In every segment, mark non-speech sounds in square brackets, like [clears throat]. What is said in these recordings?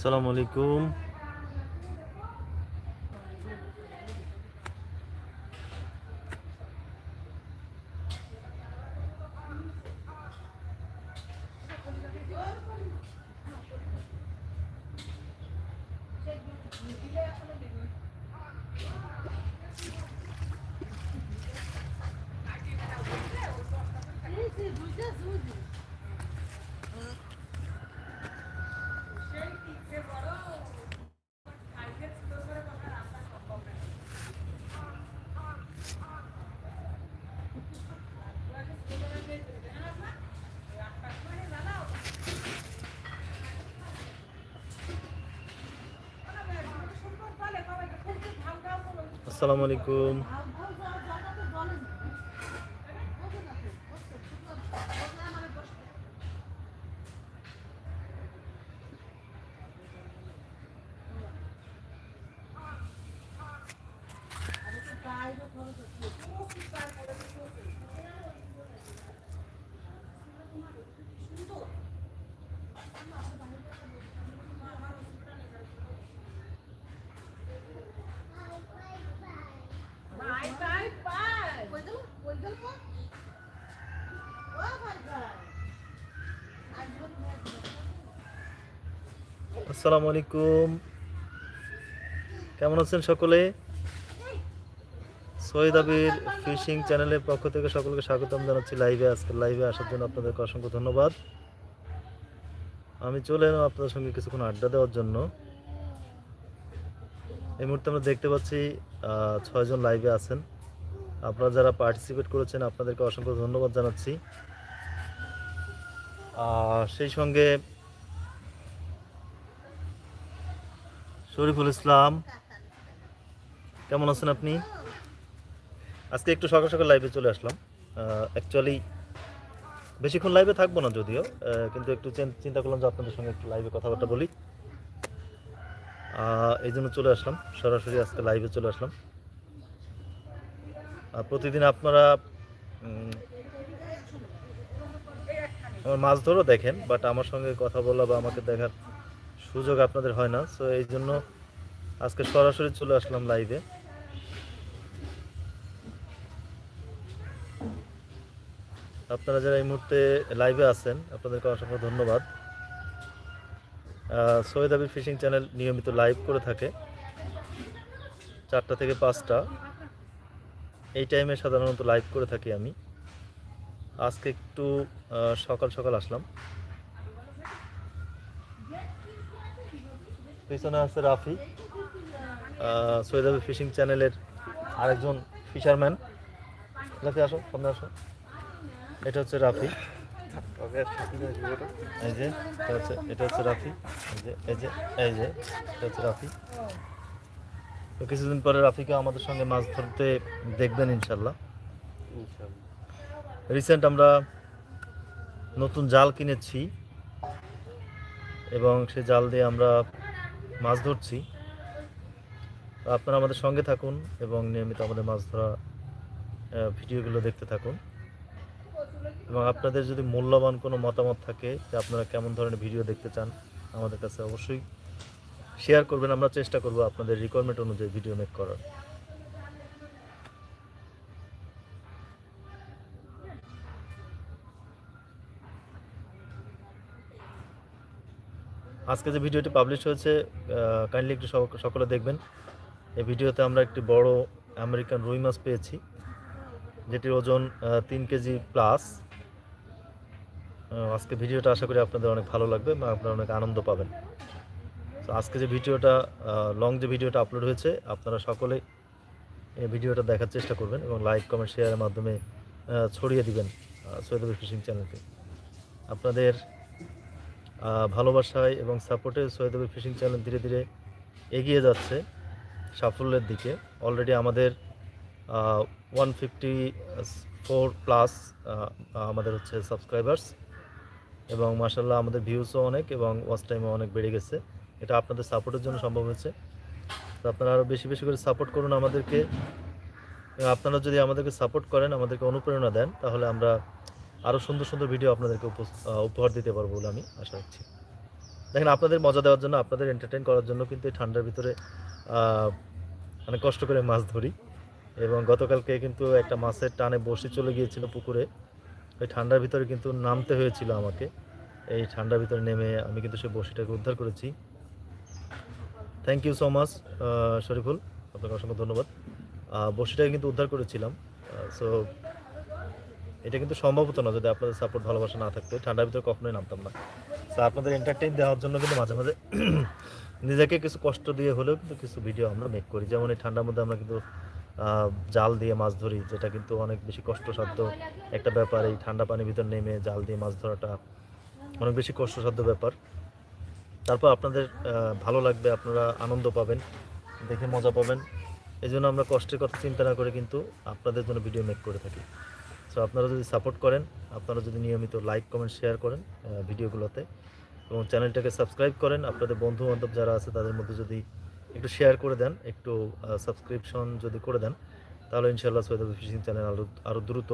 আসসালামু আলাইকুম। আসসালামু আলাইকুম। আসসালামু আলাইকুম। কেমন আছেন সকলে? সৈয়দ আবির ফিশিং চ্যানেলের পক্ষ থেকে সকলকে স্বাগতম জানাচ্ছি লাইভে। আজকে লাইভে আসার জন্য আপনাদেরকে অসংখ্য ধন্যবাদ। আমি চলে এলাম আপনাদের সঙ্গে কিছুক্ষণ আড্ডা দেওয়ার জন্য। এই মুহূর্তে আমরা দেখতে পাচ্ছি ছয়জন লাইভে আছেন। আপনারা যারা পার্টিসিপেট করেছেন, আপনাদেরকে অসংখ্য ধন্যবাদ জানাচ্ছি। আর সেই সঙ্গে শরীফুল ইসলাম, কেমন আছেন আপনি? আজকে একটু সকাল সকাল লাইভে চলে আসলাম। অ্যাকচুয়ালি বেশিক্ষণ লাইভে থাকব না যদিও কিন্তু একটু চিন- চিন্তা করলাম যে আপনাদের সঙ্গে একটু লাইভে কথাবার্তা বলি। এই জন্য চলে আসলাম, সরাসরি আজকে লাইভে চলে আসলাম। প্রতিদিন আপনারা আমার মাছ ধরো দেখেন বাট আমার সঙ্গে কথা বলা বা আমাকে দেখার সুযোগ আপনাদের হয় না। সো এই জন্য আজকে সরাসরি চলে আসলাম লাইভে আপনারা যারা এই মুহূর্তে লাইভে আছেন, আপনাদেরকে অসংখ্য ধন্যবাদ। সৈয়দ আবির ফিশিং চ্যানেল নিয়মিত লাইভ করে থাকে। চারটা থেকে পাঁচটা। এই টাইমে সাধারণত লাইভ করে থাকি আমি। আজকে একটু সকাল সকাল আসলাম। পিছনে আছে রাফি সৈয়দ আবির ফিশিং চ্যানেলের আরেকজন ফিশারম্যান। রাফি আসো সামনে আসো। এটা হচ্ছে রাফি। এই যে এটা হচ্ছে এটা হচ্ছে রাফি। এই যে এই যে এই যে এটা হচ্ছে রাফি। তো কিছুদিন পরে রাফিকে আমাদের সঙ্গে মাছ ধরতে দেখবেন ইনশাল্লাহ। রিসেন্ট আমরা নতুন জাল কিনেছি এবং সে জাল দিয়ে আমরা মাছ ধরছি। আপনারা আমাদের সঙ্গে থাকুন এবং নিয়মিত আমাদের মাছ ধরা ভিডিওগুলো দেখতে থাকুন। এবং আপনাদের যদি মূল্যবান কোনো মতামত থাকে যে আপনারা কেমন ধরনের ভিডিও দেখতে চান, আমাদের কাছে অবশ্যই শেয়ার করবেন। আমরা চেষ্টা করব আপনাদের রিকোয়ারমেন্ট অনুযায়ী ভিডিও মেক করার। আজকে যে ভিডিওটি পাবলিশ হয়েছে কাইন্ডলি একটু সকলে দেখবেন। এই ভিডিওতে আমরা একটি বড় আমেরিকান রুই মাছ পেয়েছি, যেটির ওজন তিন কেজি প্লাস আজকে ভিডিওটা আশা করি আপনাদের অনেক ভালো লাগবে এবং আপনারা অনেক আনন্দ পাবেন। তো আজকে যে ভিডিওটা লং যে ভিডিওটা আপলোড হয়েছে, আপনারা সকলে এই ভিডিওটা দেখার চেষ্টা করবেন এবং লাইক কমেন্ট শেয়ারের মাধ্যমে ছড়িয়ে দিবেন সৈয়দবী ফিশিং চ্যানেলকে। আপনাদের ভালোবাসায় এবং সাপোর্টে সৈয়দবী ফিশিং চ্যানেল ধীরে ধীরে এগিয়ে যাচ্ছে সাফল্যের দিকে। অলরেডি আমাদের ওয়ান ফিফটি ফোর প্লাস আমাদের হচ্ছে সাবস্ক্রাইবার্স এবং মাসাল্লাহ আমাদের ভিউসও অনেক এবং ওয়াচ টাইমও অনেক বেড়ে গেছে। এটা আপনাদের সাপোর্টের জন্য সম্ভব হয়েছে। তো আপনারা আরও বেশি বেশি করে সাপোর্ট করুন আমাদেরকে। আপনারা যদি আমাদেরকে সাপোর্ট করেন, আমাদেরকে অনুপ্রেরণা দেন, তাহলে আমরা আরও সুন্দর সুন্দর ভিডিও আপনাদেরকে উপহার দিতে পারব বলে আমি আশা রাখছি। দেখেন, আপনাদের মজা দেওয়ার জন্য, আপনাদের এন্টারটেইন করার জন্য কিন্তু এই ঠান্ডার ভিতরে অনেক কষ্ট করে মাছ ধরি। এবং গতকালকে কিন্তু একটা মাছের টানে বসে চলে গিয়েছিল পুকুরে। ওই ঠান্ডার ভিতরে কিন্তু নামতে হয়েছিল আমাকে। এই ঠান্ডার ভিতরে নেমে আমি কিন্তু সেই বসিটাকে উদ্ধার করেছি। Thank you so much Shariful. আপনাকে অসংখ্য ধন্যবাদ। বসিটাকে কিন্তু উদ্ধার করেছিলাম। সো এটা কিন্তু সম্ভব হতো না যদি আপনাদের সাপোর্ট ভালোবাসা না থাকতো। ঠান্ডার ভিতরে কখনোই নামতাম না। তা আপনাদের এন্টারটেইন দেওয়ার জন্য কিন্তু মাঝে মাঝে [clears throat] নিজেকে কিছু কষ্ট দিয়ে হলেও কিন্তু কিছু ভিডিও আমরা মেক করি। যেমন এই ঠান্ডার মধ্যে আমরা কিন্তু জাল দিয়ে মাছ ধরি, যেটা কিন্তু অনেক বেশি কষ্টসাধ্য একটা ব্যাপার। এই ঠান্ডা পানির ভিতর নেমে জাল দিয়ে মাছ ধরাটা অনেক বেশি কষ্টসাধ্য ব্যাপার। তারপর আপনাদের ভালো লাগবে, আপনারা আনন্দ পাবেন, দেখে মজা পাবেন। এই জন্য আমরা কষ্টের কথা চিন্তা না করে কিন্তু আপনাদের জন্য ভিডিও মেক করে থাকি। সো আপনারা যদি সাপোর্ট করেন, আপনারা যদি নিয়মিত লাইক কমেন্ট শেয়ার করেন ভিডিওগুলোতে এবং চ্যানেলটাকে সাবস্ক্রাইব করেন, আপনাদের বন্ধু বান্ধব যারা আছে তাদের মধ্যে যদি একটু শেয়ার করে দেন, একটু সাবস্ক্রিপশন যদি করে দেন, তাহলে ইনশাল্লাহ সৈয়দ ফিশিং চ্যানেল আরও আরও দ্রুত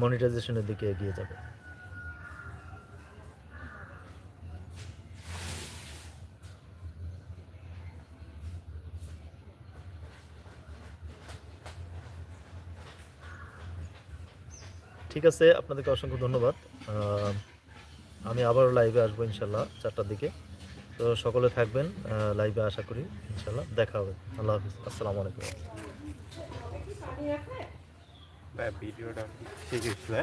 মনিটাইজেশনের দিকে এগিয়ে যাবে। ঠিক আছে, আপনাদেরকে অসংখ্য ধন্যবাদ। আমি আবারও লাইভে আসব ইনশাল্লাহ চারটার দিকে। তো সকলে থাকবেন লাইভে আশা করি ইনশাল্লাহ দেখা হবে। আল্লাহ হাফিজ, আসসালামু আলাইকুম। ভিডিওটা শিখেছিল